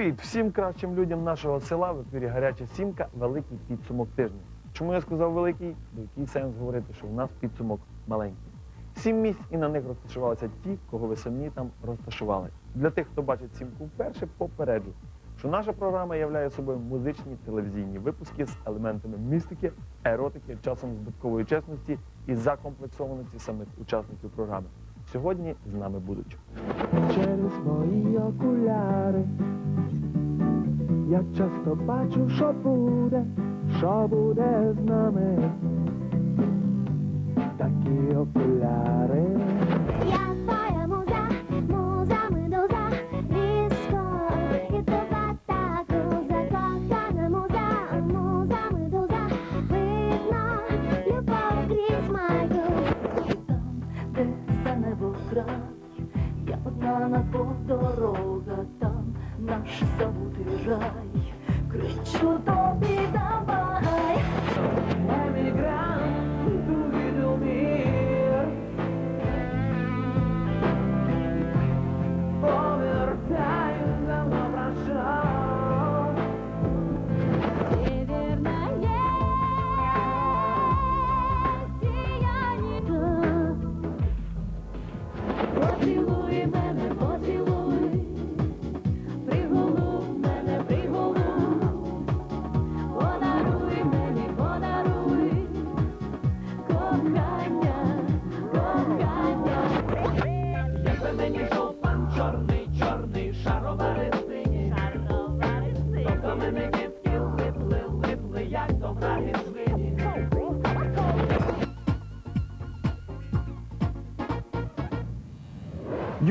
Привіт всім кращим людям нашого села в ефірі Гаряча сімка, великий підсумок тижня. Чому я сказав великий? Бо який сенс говорити, що у нас підсумок маленький. Сім місць і на них розташувалися ті, кого ви самі там розташували. Для тих, хто бачить сімку вперше, попереджу, що наша програма являє собою музичні телевізійні випуски з елементами містики, еротики, часом збиткової чесності і закомплексованості самих учасників програми. Сьогодні з нами будуть через мої окуляри. Я часто бачу, що буде, що буде з нами. Такі окуляри.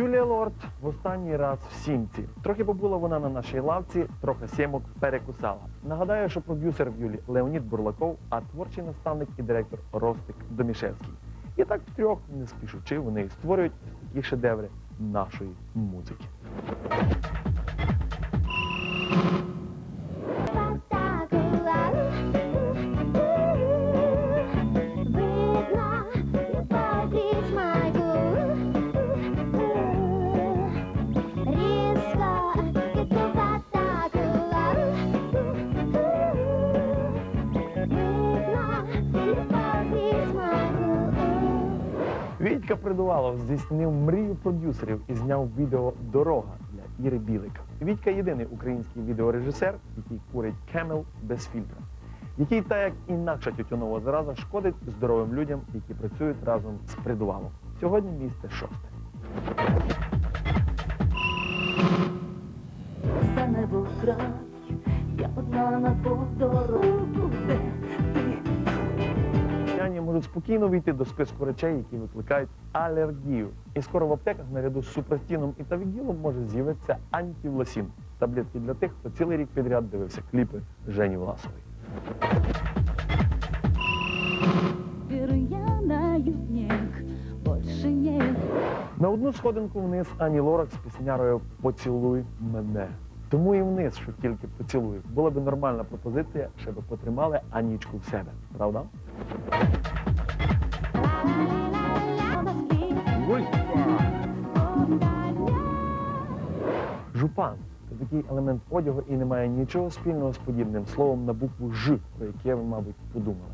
Юлія Лорд в останній раз в сімці. Трохи побула вона на нашій лавці, трохи сімок перекусала. Нагадаю, що продюсер в Юлі Леонід Бурлаков, а творчий наставник і директор Ростик Домішевський. І так трьох не спішучи, вони створюють такі шедеври нашої музики. Придувалов здійснив мрію продюсерів і зняв відео Дорога для Іри Білик. Вітька єдиний український відеорежисер, який курить кемел без фільтра, який, так як інакша тютюнова зараза, шкодить здоровим людям, які працюють разом з Придувалом. Сьогодні місце шосте. За небо край, я одна на дорогу, де ти Росіяни можуть спокійно війти до списку речей, які викликають алергію. І скоро в аптеках наряду з супрастіном і тавігілом може з'явитися антивласін – таблетки для тих, хто цілий рік підряд дивився кліпи Жені Власової. На одну сходинку вниз Ані Лорак з піснярою Поцілуй мене. Тому і вниз, що тільки поцілую. Була б нормальна пропозиція, щоб потримали Анічку в себе. Правда? Жупан це такий елемент одягу і не має нічого спільного з подібним словом на букву Ж, про яке ви, мабуть, подумали.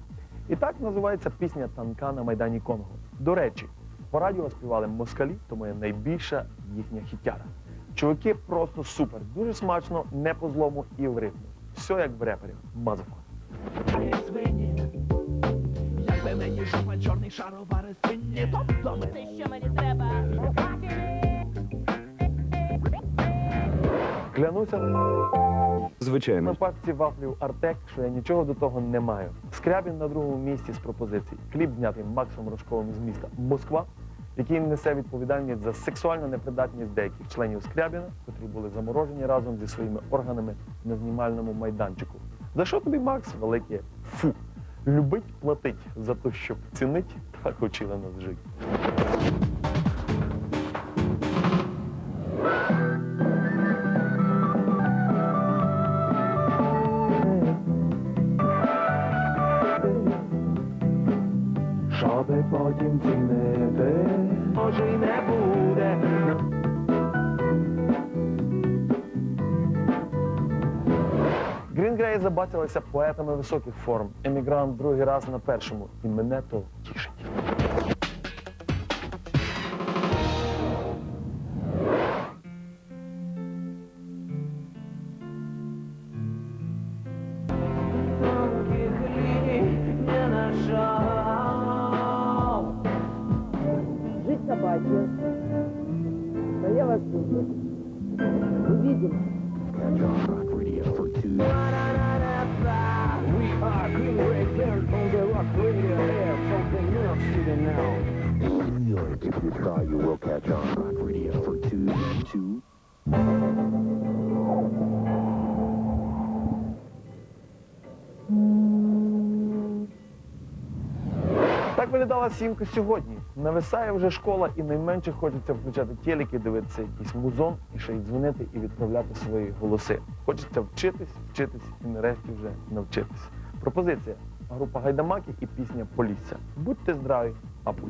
І так називається пісня танка на Майдані Конго. До речі, по радіо співали москалі, тому є найбільша їхня хітяра. Чуваки просто супер, дуже смачно, не по злому і в ритмі. Все як в реперів. Мазафа. Якби мені жупан чорний шаровари свині, то до мене. що мені треба? Клянуся на Звичайно. пачці вафлів Артек, що я нічого до того не маю. Скрябін на другому місці з пропозицій. Кліп знятий Максом Рожковим з міста Москва, який несе відповідальність за сексуальну непридатність деяких членів Скрябіна, котрі були заморожені разом зі своїми органами на знімальному майданчику. За що тобі, Макс, велике фу? Любить платить за те, щоб цінить, так учили нас жити. може й не буде. Грінгрей забачилася поетами високих форм. Емігрант другий раз на першому. І мене то тішить. Жить собаке. Да я вас люблю. Увидим. We are Green Ray Karen on the rock radio air from the New York City now. If you try, you will catch on. Rock radio for two, two. Так виглядала сімка сьогодні. Нависає вже школа, і найменше хочеться включати телеки, дивитися якийсь музон і ще й дзвонити і відправляти свої голоси. Хочеться вчитись, вчитись і нарешті вже навчитись. Пропозиція: група Гайдамаки і пісня Полісся. Будьте здраві, а Пішов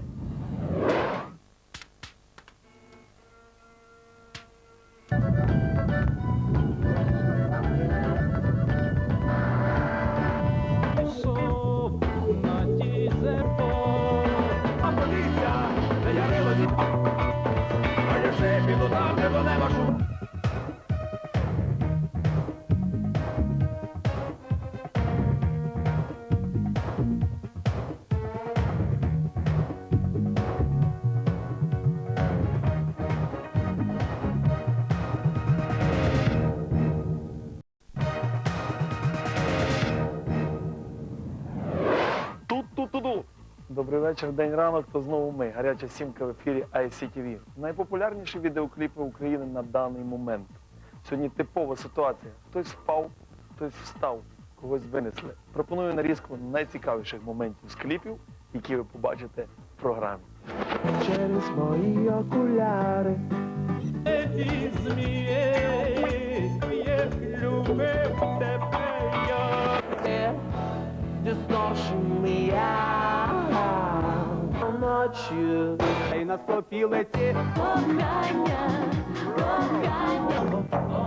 Добрий вечір, день ранок, то знову ми. Гаряча сімка в ефірі ICTV. Найпопулярніші відеокліпи України на даний момент. Сьогодні типова ситуація. Хтось впав, хтось встав, когось винесли. Пропоную нарізку найцікавіших моментів з кліпів, які ви побачите в програмі. Через мої окуляри. Ті ночі. І нас попілеті. Кохання, кохання.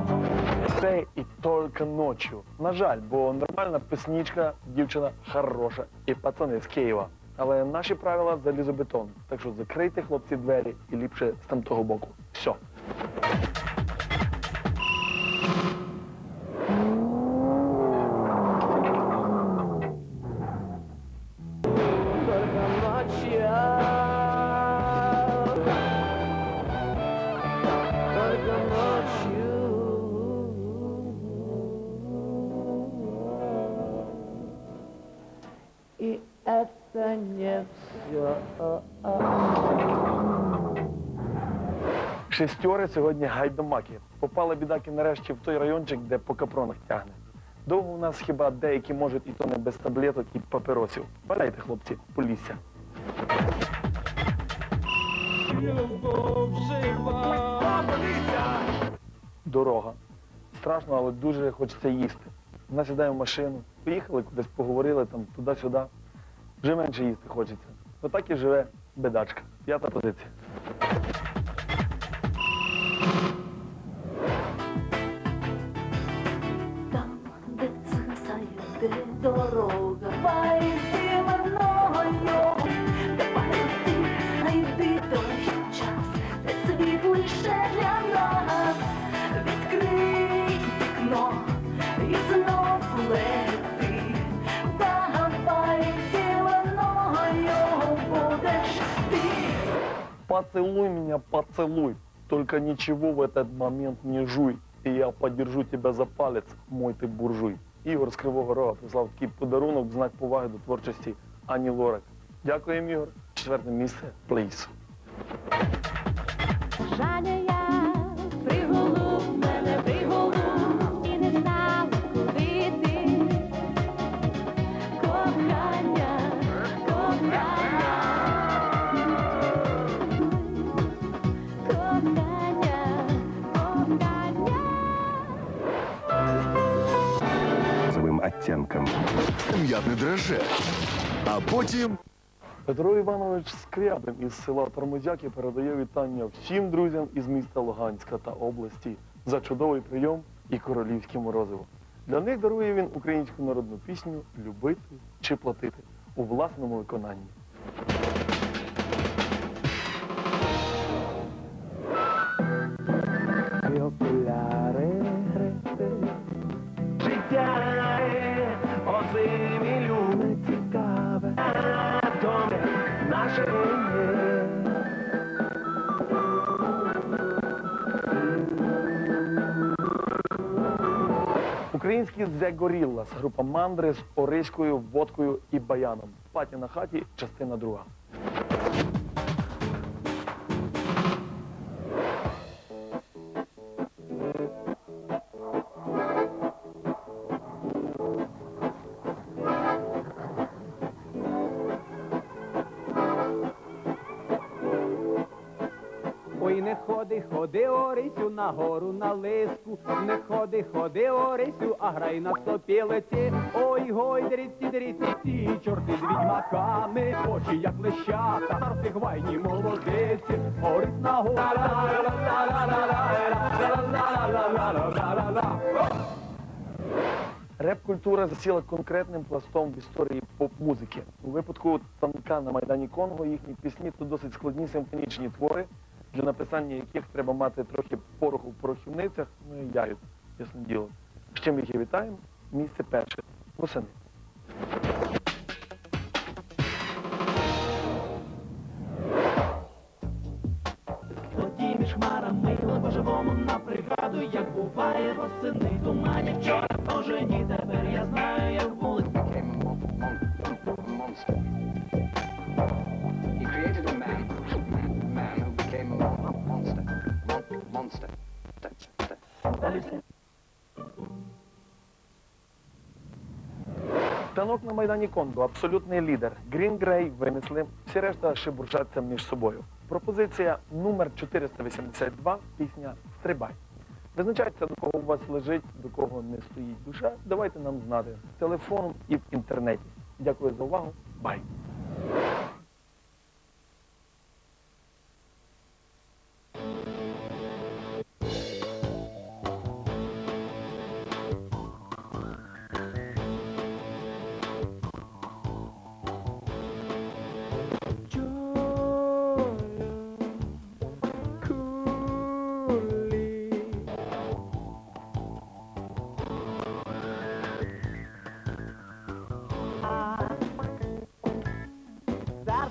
Це і тільки ночью. На жаль, бо нормальна піснічка, дівчина хороша і пацани з Києва. Але наші правила залізобетон. Так що закрийте хлопці двері і ліпше з тамтого боку. Все. Шестьори сьогодні гайдамаки. Попали бідаки нарешті в той райончик, де по капронах тягне. Довго у нас хіба деякі можуть і то не без таблеток і папіросів. Валяйте, хлопці, полісся. Дорога. Страшно, але дуже хочеться їсти. Насідаємо в машину, поїхали кудись, поговорили там туди-сюди. Вже менше їсти хочеться. Отак і живе бедачка. П'ята позиція. Поцелуй меня, поцелуй. Только ничего в этот момент не жуй. И я подержу тебя за палец, мой ти буржуй. Ігор з Кривого Рога прислав такий подарунок в знак поваги до творчості Ані Лорак. Дякуємо, Ігор. Четверте місце, плейс. М'ятне драже. А потім Петро Іванович Скрябин із села Тормозяки передає вітання всім друзям із міста Луганська та області за чудовий прийом і королівське морозиво. Для них дарує він українську народну пісню Любити чи платити у власному виконанні. Українські The Gorillas, група мандри з ориською, водкою і баяном. Паті на хаті, частина друга. Ходи, Орисю, на гору на лиску, не ходи, ходи, Орисю, а грай на сопілиці. Ой, гой, дріці, дріці, ці, чорти з відьмаками, очі як лещата, старти гвайні молодиці, Орись на гору. Реп-культура засіла конкретним пластом в історії поп-музики. У випадку танка на Майдані Конго їхні пісні то досить складні симфонічні твори, для написання яких треба мати трохи пороху в порохівницях, ну і яють, ясне діло. З чим їх і вітаємо. Місце перше. Восени. Хмарами по-живому на пригаду, як буває восени, тумані вчора, тоже Танок на Майдані Конго абсолютний лідер. Грін Грей винесли, всі решта шибуржаться між собою. Пропозиція номер 482, пісня Стрибай. Визначайте, до кого у вас лежить, до кого не стоїть душа. Давайте нам знати телефоном і в інтернеті. Дякую за увагу. Бай!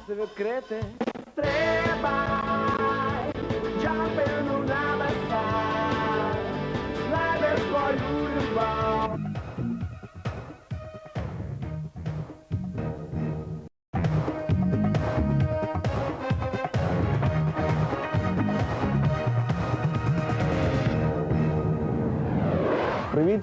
se vă crete. Trebai, já pelo nada está, lá depois o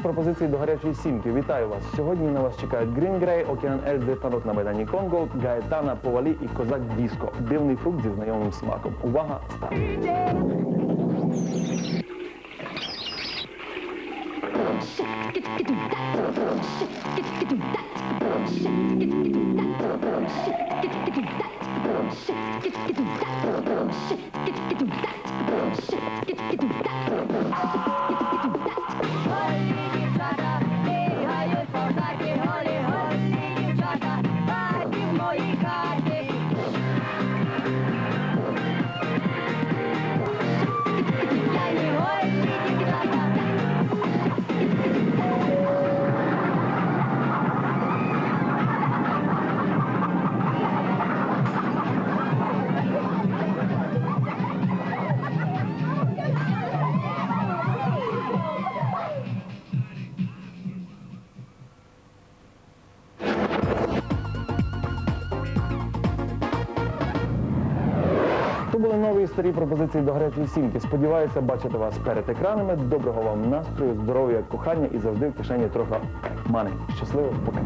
пропозиції до гарячої сімки. Вітаю вас. Сьогодні на вас чекають Green Grey, Океан Ельзи, танок на Майдані Конго, Гаетана, Повалі і Козак Діско. Дивний фрукт зі знайомим смаком. Увага, старт! І старі пропозиції до гарячої сімки. Сподіваюся бачити вас перед екранами. Доброго вам настрою, здоров'я, кохання і завжди в кишені трохи мани. Щасливо, пока.